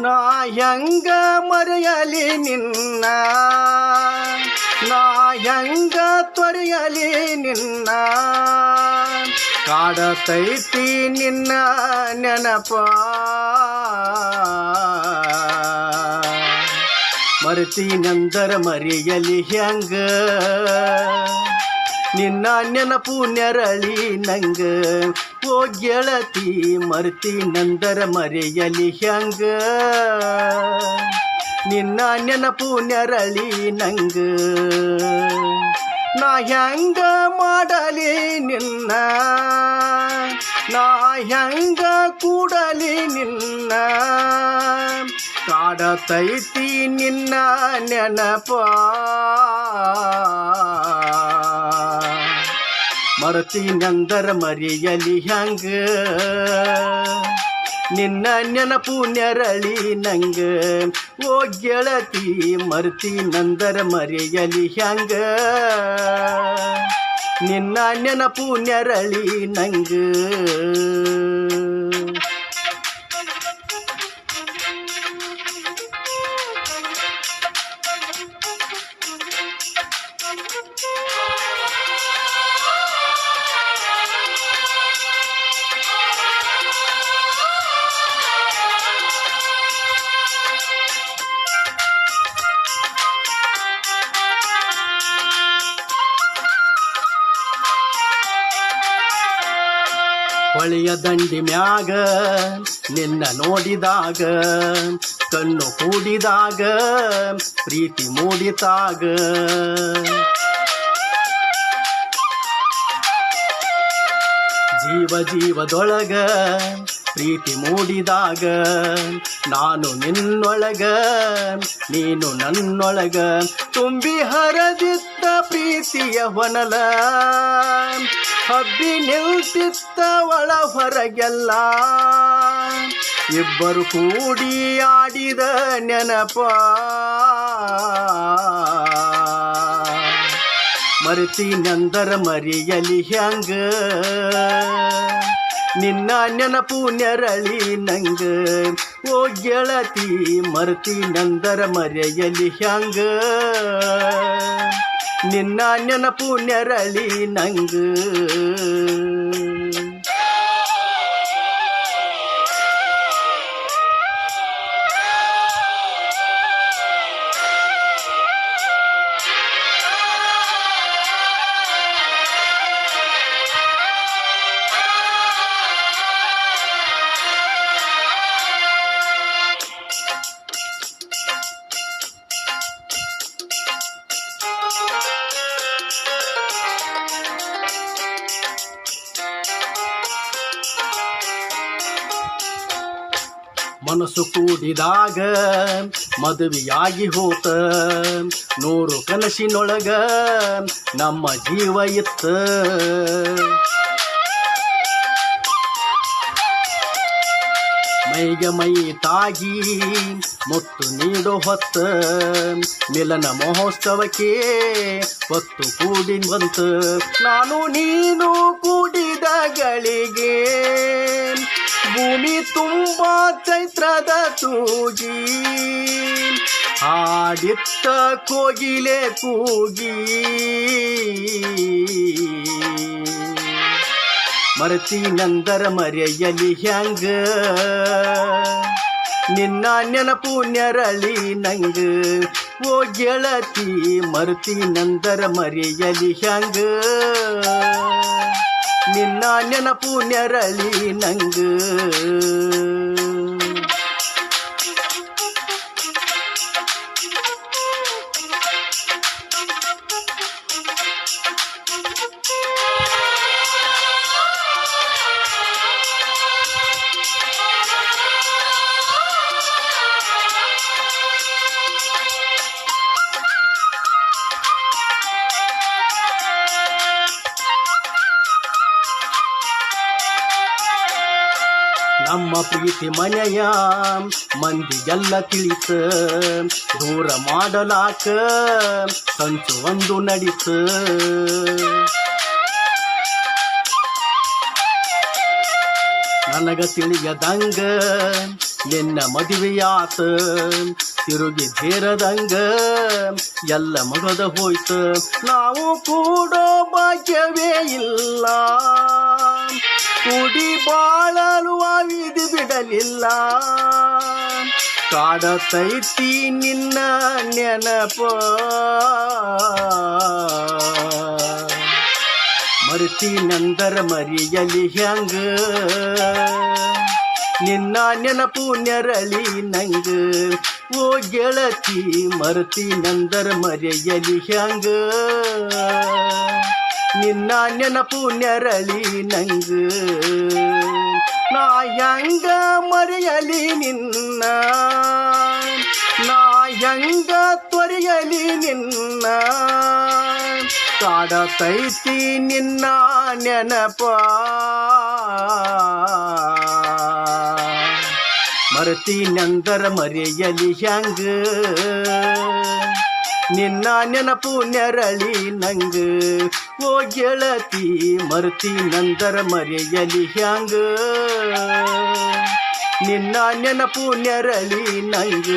ನಾ ಹೆಂಗ ಮರೆಯಲಿ ನಿನ್ನ. ನಾ ಹೆಂಗ ತೊರೆಯಲಿ ನಿನ್ನ. ಕಾಡತೈತಿ ನಿನ್ನ ನೆನಪ. ಮರೆತೀನಂದರ ಮರೆಯಲಿ ಹೆಂಗ? ನಿನ್ನ ನೆನಪು ನೆರಳಿ ನಂಗ. ಓ ಗೆಳತಿ ಮರೆತೀನಂದರ ಮರೆಯಲಿ ಹೆಂಗ ನಿನ್ನ ನೆನಪು ನೆರಳಿ ನಂಗ ನಾ ಹೆಂಗ ಮಾಡಲಿ ನಿನ್ನ ನಾ ಹೆಂಗ ಕೂಡಲಿ ನಿನ್ನ ಕಾಡತೈತಿ ನಿನ್ನ ನೆನಪ ಮರತೀನಂದರ ಮರೆಯಲಿ ಹ್ಯಾಂಗ? ನಿನ್ನ ನೆನಪು ನೆರಳಿ ನಂಗ? ಓ ಗೆಳತಿ, ಮರ್ತೀನಂದರ ಮರೆಯಲಿ ಹ್ಯಾಂಗ? ನಿನ್ನ ನೆನಪು ನೆರಳಿ ನಂಗ? ಹೊಳೆಯ ದಂಡಿ ಮ್ಯಾಗ ನಿನ್ನ ನೋಡಿದಾಗ ಕಣ್ಣು ಕೂಡಿದಾಗ ಪ್ರೀತಿ ಮೂಡಿತಾಗ. ಜೀವ ಜೀವದೊಳಗ ಪ್ರೀತಿ ಮೂಡಿದಾಗ ನಾನು ನಿನ್ನೊಳಗ, ನೀನು ನನ್ನೊಳಗ. ತುಂಬಿ ಹರದಿತ್ತ ಪ್ರೀತಿಯ ಹೊನಲ, ಹಬ್ಬಿ ನಿಲ್ತಿತ್ತ ಒಳ ಹೊರಗೆಲ್ಲ. ಇಬ್ಬರು ಕೂಡಿ ಆಡಿದ ನೆನಪ. ಮರೆತೀನಂದರ ಮರಿಯಲಿ ಹೆಂಗ? ನಿನ್ನ ನೆನಪು ನೆರಳಿ ನಂಗ. ಓ ಗೆಳತಿ ಮರೆತೀನಂದರ ಮರೆಯಲಿ ಹ್ಯಾಂಗ. ನಿನ್ನ ನೆನಪು ನೆರಳಿ ನಂಗ. ಮನಸ್ಸು ಕೂಡಿದಾಗ ಮದುವೆಯಾಗಿ ಹೋತ. ನೂರು ಕನಸಿನೊಳಗ ನಮ್ಮ ಜೀವ ಇತ್ತ. ಮೈಗೆ ಮೈ ತಾಗಿ ಮುತ್ತು ನೀಡು ಹೊತ್ತ ಮಿಲನ ಮಹೋತ್ಸವಕ್ಕೆ ಹೊತ್ತು ಕೂಡಿ ಬಂತ. ನಾನು ನೀನು ಕೂಡಿದ ಗಳಿಗೆ ಭೂಮಿ ತುಂಬ ಚೈತ್ರದ ತೂಗಿ ಆಡಿತ್ತ ಕೋಗಿಲೆ ಕೂಗಿ. ಮರತೀನಂದರ ಮರೆಯಲಿ ಹೆಂಗ ನಿನ್ನ ನೆನಪು ನೆರಳಿ ನಂಗ? ಓ ಗೆಳತಿ ಮರತೀನಂದರ ಮರೆಯಲಿ ಹೆಂಗ ನಿನ್ನ ನೆನಪು ನೆರಳಿ ನಂಗ? ನಮ್ಮ ಪ್ರೀತಿ ಮನೆಯ ಮಂದಿಗೆಲ್ಲ ತಿಳಿತ ದೂರ ಮಾಡಲಾಕ ಸಂಚು ಒಂದು ನಡೀತ ನನಗ ತಿಳಿಯದಂಗ, ನಿನ್ನ ಮದುವೆಯಾತ, ತಿರುಗಿ ಸೇರದಂಗ ಎಲ್ಲ ಮಗದ ಹೋಯ್ತು. ನಾವು ಕೂಡ ಭಾಗ್ಯವೇ ಇಲ್ಲ. ಕೂಡಿ ಬಾಳಲು ವಿಧಿ ಬಿಡಲಿಲ್ಲ ಕಾಡತೈತಿ ನಿನ್ನ ನೆನಪ ಮರ್ತೀನಂದರ ಮರಿಯಲಿ ಹೆಂಗ ನಿನ್ನ ನೆನಪು ನೆರಳಿ ನಂಗ ಓ ಗೆಳತಿ ಮರ್ತೀನಂದರ ಮರೆಯಲಿ ಹೆಂಗ ನಿನ್ನ ನೆನಪು ನೆರಳಿ ನಂಗ ನಾ ಹೆಂಗ ಮರೆಯಲಿ ನಿನ್ನ ನಾ ಹೆಂಗ ತೊರೆಯಲಿ ನಿನ್ನ ಕಾಡತೈತಿ ನಿನ್ನ ನೆನಪ ಮರತೀನಂದರ ಮರೆಯಲಿ ಹೆಂಗ ನಿನ್ನ ನೆನಪು ನೆರಳಿ ನಂಗ. ಓ ಗೆಳತಿ ಮರ್ತೀನಂದರ ಮರೆಯಲಿ ಹ್ಯಾಂಗ. ನಿನ್ನ ನೆನಪು ನೆರಳಿ ನಂಗ.